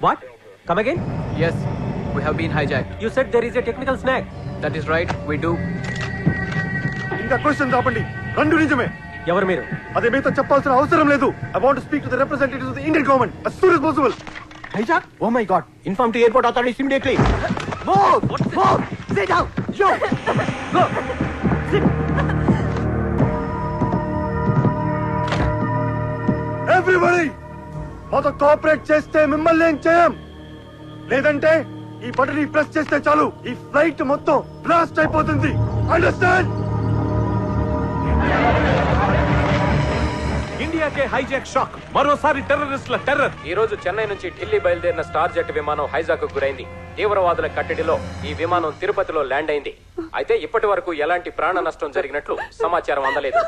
What come again Yes, we have been hijacked. You said there is a technical snag That is right, we do. ఇంకా question ఆపండి రెండు నిజమే ఎవరు మీరు అదే మీతో చెప్పాల్సిన అవసరం లేదు I want speak to the representatives of the Indian government as soon as possible hijack oh my God inform to airport authorities immediately Move! Move! Sit down! Yo! Go! Everybody మాతో కోఆపరేట్ చేస్తే మిమ్మల్ని ఏం చేయం? లేదంటే ఈ button press చేస్తే చాలు. ఈ ఫ్లైట్ మొత్తం బ్లాస్ట్ అయిపోతుంది. అండర్స్టాండ్ ఇండియాకే హైజాక్ షాక్ మరోసారి టెర్రరిస్టుల టెర్రర్ ఈ రోజు చెన్నై నుంచి ఢిల్లీ బయలుదేరిన స్టార్ జెట్ విమానం హైజాక్ గురైంది. తీవ్రవాదుల కట్టడిలో ఈ విమానం తిరుపతిలో ల్యాండ్ అయింది. అయితే ఇప్పటి వరకు ఎలాంటి ప్రాణ నష్టం జరిగినట్లు సమాచారం అందలేదు.